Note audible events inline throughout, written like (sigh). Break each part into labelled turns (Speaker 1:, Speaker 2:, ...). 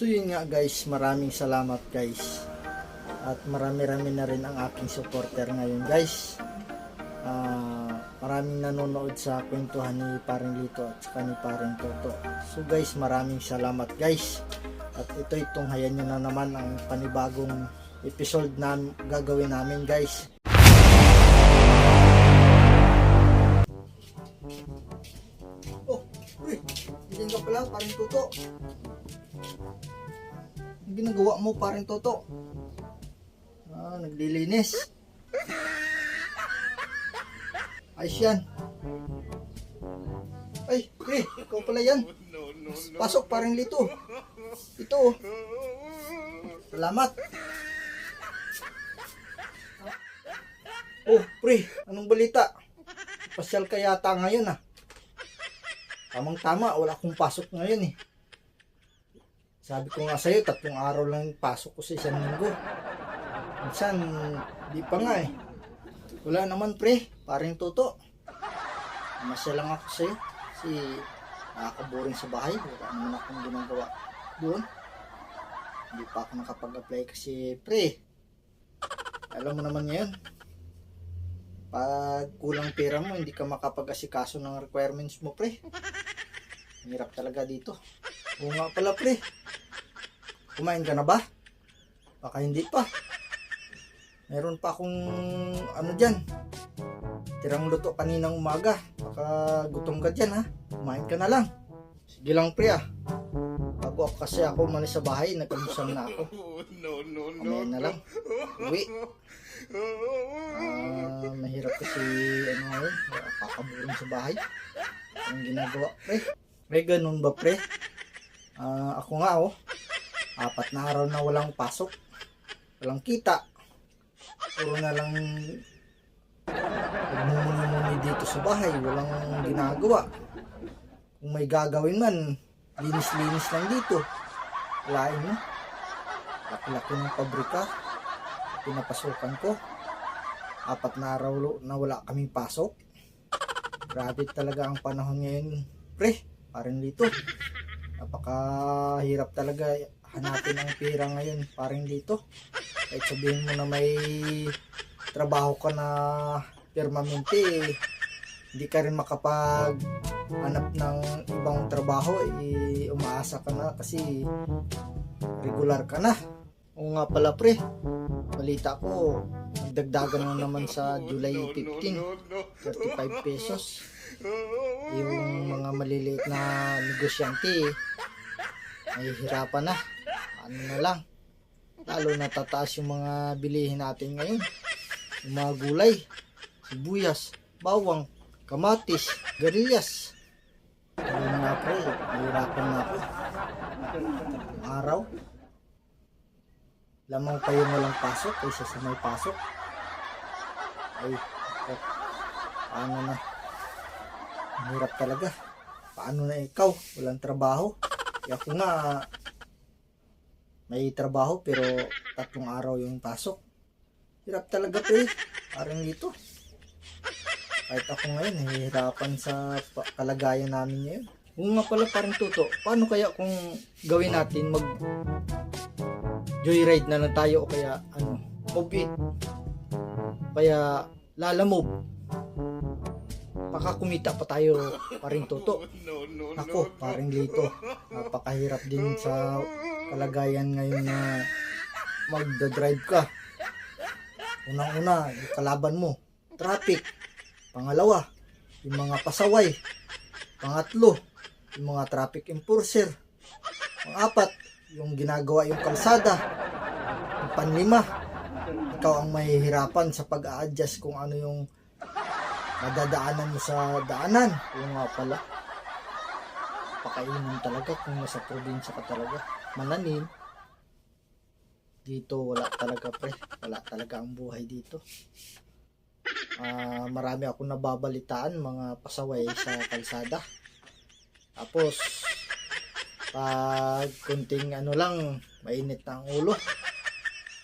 Speaker 1: So yun nga guys, maraming salamat guys. At marami-rami na rin ang aking supporter ngayon guys. Ah, maraming nanonood sa kwentuhan ni Paring Lito at saka ni Paring Toto. So guys, maraming salamat guys. At ito itong hayan nyo na naman ang panibagong episode na gagawin namin guys. Oh, uy, hindi ka pala, Paring Toto. Ginagawa mo, Paring Toto? Ah, naglilinis. Ayos yan. Ay, pre, ikaw pala yan. Pasok, parang lito. Ito. Salamat. Oh, pre, anong balita? Pasyal ka yata ngayon ah. Tamang tama, wala akong pasok ngayon eh. Sabi ko nga sa'yo, tatlong araw lang pasok ko sa isang linggo. Minsan, di pa nga eh. Wala naman pre, paring toto. Masya lang ako sa'yo. Kasi nakakaboring sa bahay. Wala naman akong ginagawa doon. Hindi pa ako nakapag-apply kasi pre. Alam mo naman ngayon. Pag kulang pera mo, hindi ka makapag-asikaso ng requirements mo pre. Hirap talaga dito. Oo nga pala pre. Kumain ka na ba? Baka hindi pa. Meron pa akong ano dyan. Tirang luto kaninang umaga. Baka gutom ka dyan ha. Kumain ka na lang. Sige lang pre ah. Bago ako kasi ako umalis sa bahay, nagkamusam na ako. (laughs)
Speaker 2: no, no, no.
Speaker 1: Kumain na lang. Uwi. Ah, mahirap kasi ano ngayon, kakaburing sa bahay. Ang ginagawa pre. Pre, ganun ba pre? Ah, ako nga oh. Apat na araw na walang pasok. Walang kita. Puro na lang nagmumuni-muni dito sa bahay. Walang ginagawa. Kung may gagawin man, linis-linis lang dito. Lain mo. Laki-laki ng pabrika. Pinapasukan ko. Apat na araw na wala kaming pasok. Grabe talaga ang panahon ngayon. Pre, parang dito. Napakahirap talaga hanapin ang pera ngayon parang dito. Kahit sabihin mo na may trabaho ka na permanente, eh, hindi ka rin makapag hanap ng ibang trabaho, eh, umaasa ka na kasi regular ka na. Oo nga pala pre, balita ko, nagdagdagan na naman sa July 15, 35 pesos. Yung mga maliliit na negosyante, ay hirapan na. Ano na lang. Lalo na tataas yung mga bilihin natin ngayon. Yung mga gulay, sibuyas, bawang, kamatis, garillas. Ayun nga pre, nahirapan na ako. Araw. Lamang yung walang pasok kaysa sa may pasok. Ay, ako. Paano na? Ang talaga. Paano na ikaw? Walang trabaho. Kaya ako nga, may trabaho pero tatlong araw yung pasok. Hirap talaga pre. Parang dito. Kahit ako ngayon, nahihirapan sa kalagayan namin ngayon. Kung nga pala parang tuto, paano kaya kung gawin natin mag joyride na lang tayo o kaya ano, move it. Kaya lala move. Baka kumita pa tayo paring
Speaker 2: no,
Speaker 1: Ako, paring lito. Napakahirap din sa kalagayan ngayon na magda-drive ka. Unang-una, yung kalaban mo, traffic. Pangalawa, yung mga pasaway. Pangatlo, yung mga traffic enforcer. Pangapat, yung ginagawa yung kalsada. Yung panlima, ikaw ang mahihirapan sa pag-a-adjust kung ano yung madadaanan mo sa daanan. Yung nga pala, pakainan talaga kung nasa probinsya ka talaga. Mananim. Dito wala talaga pre. Wala talaga ang buhay dito. Ah, marami akong nababalitaan mga pasaway sa kalsada. Tapos pag kunting ano lang, mainit na ang ulo.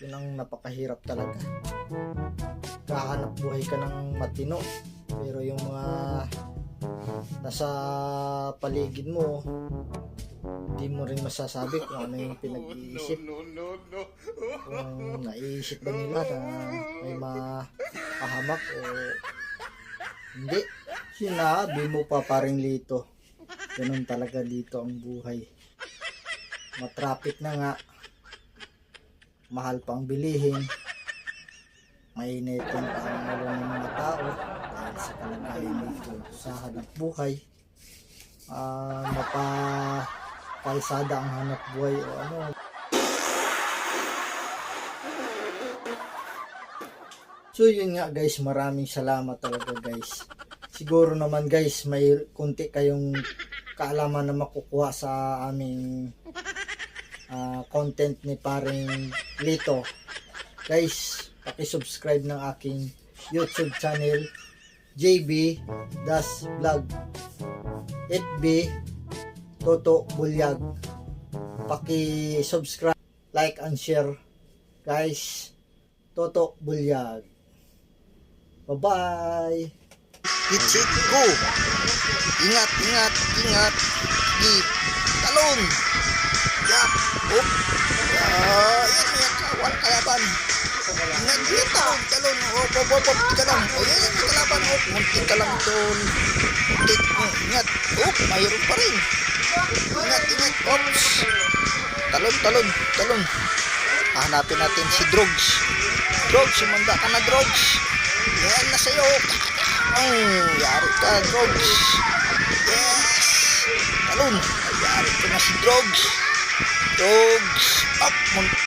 Speaker 1: Yun ang napakahirap talaga. Kahanap buhay ka ng matino. Pero yung mga nasa paligid mo Hindi mo rin masasabi kung ano yung pinag-iisip. Kung naiisip ba nila na may mapahamak o hindi. Sinabi mo pa paring lito. Ganun talaga dito ang buhay. Matraffic na nga. Mahal pang bilihin. Mainitin pa ang ulo ng mga tao sa kalagayan dito sa hanap buhay. Ah, mapa kalsada ang hanap buhay o ano. So yun nga guys, maraming salamat talaga guys. Siguro naman guys, may kunti kayong kaalaman na makukuha sa aming ah, content ni paring Lito. Guys, paki-subscribe ng aking YouTube channel JB Das Vlog FB Toto Bulyag paki-subscribe like and share guys Toto Bulyag bye bye
Speaker 2: Pitchik, go! Ingat, ingat, ingat. Di, talon! Yak, up! Ah, yan, yan, kawal kalaban. Ingat, talon, talon. Op, op, op, op, ka lang. O, yan, yan, kalaban. Op, muntik ka lang doon. Muntik, oh, ingat. Op, mayroon pa rin. Ingat, ingat, ops. Talon, talon, talon. Hanapin natin si Drugs. Drugs, sumanda ka na, Drugs. Yan na sa'yo. Oh, yari ka, Drugs. Yes. Talon. Yari ko na si Drugs. Drugs. Up. mun-